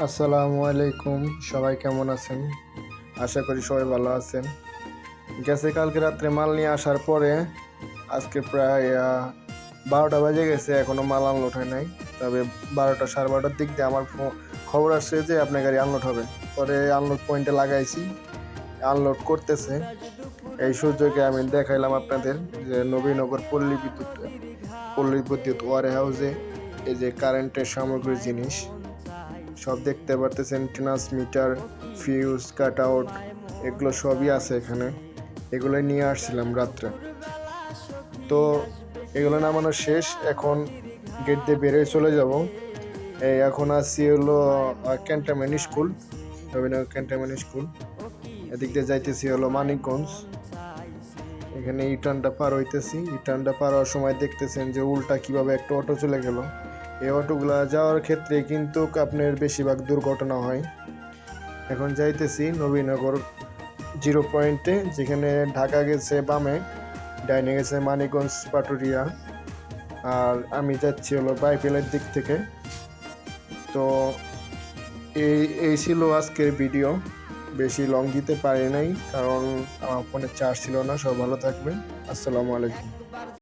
আসসালামু আলাইকুম, সবাই কেমন আছেন? আশা করি সবাই ভালো আছেন। গেছে কালকে রাত্রে মাল নিয়ে আসার পরে আজকে প্রায় বারোটা বাজে গেছে, এখনও মাল আনলোড হয় নাই। তবে বারোটা সাড়ে বারোটার দিক দিয়ে আমার খবর আসছে যে আপনার গাড়ি আনলোড হবে। পরে আনলোড পয়েন্টে লাগাইছি, আনলোড করতেছে। এই সুযোগে আমি দেখাইলাম আপনাদের যে নবীনগর পল্লী বিদ্যুৎ পল্লী বিদ্যুৎ ওয়ার হাউসে এই যে কারেন্টের সামগ্রী জিনিস। সব দেখতে পারতেছেন ট্রান্সমিটার ফিউজ, কাট আউট, এগুলো সবই আছে এখানে। এগুলো নিয়ে আসছিলাম রাত্রে। তো এগুলো নামানো শেষ, এখন গেট দিয়ে বেরিয়ে চলে যাব। এই এখন আসছি হলো cantonment school Rabindra cantonment school এদিক দিয়ে যাইতেছি হলো মানিকগঞ্জ। এখানে ইটানটা পার হইতেছি। ইটানটা পার হওয়ার সময় দেখতেছেন যে উল্টা কীভাবে একটা অটো চলে গেল। এই অটোগুলা যাওয়ার ক্ষেত্রে কিন্তু আপনার বেশিরভাগ দুর্ঘটনা হয়। এখন যাইতেছি নবীনগর জিরো পয়েন্টে, যেখানে ঢাকা গেছে বামে, ডাইনে গেছে মানিকগঞ্জ, পাটুরিয়া। আর আমি যাচ্ছি হলো বাইপেলের দিক থেকে। তো এই এই ছিল আজকের ভিডিও। বেশি লং দিতে পারি নাই, কারণ আমার ফোনে চার্জ ছিল না সব ভালো থাকবেন। আসসালামু আলাইকুম।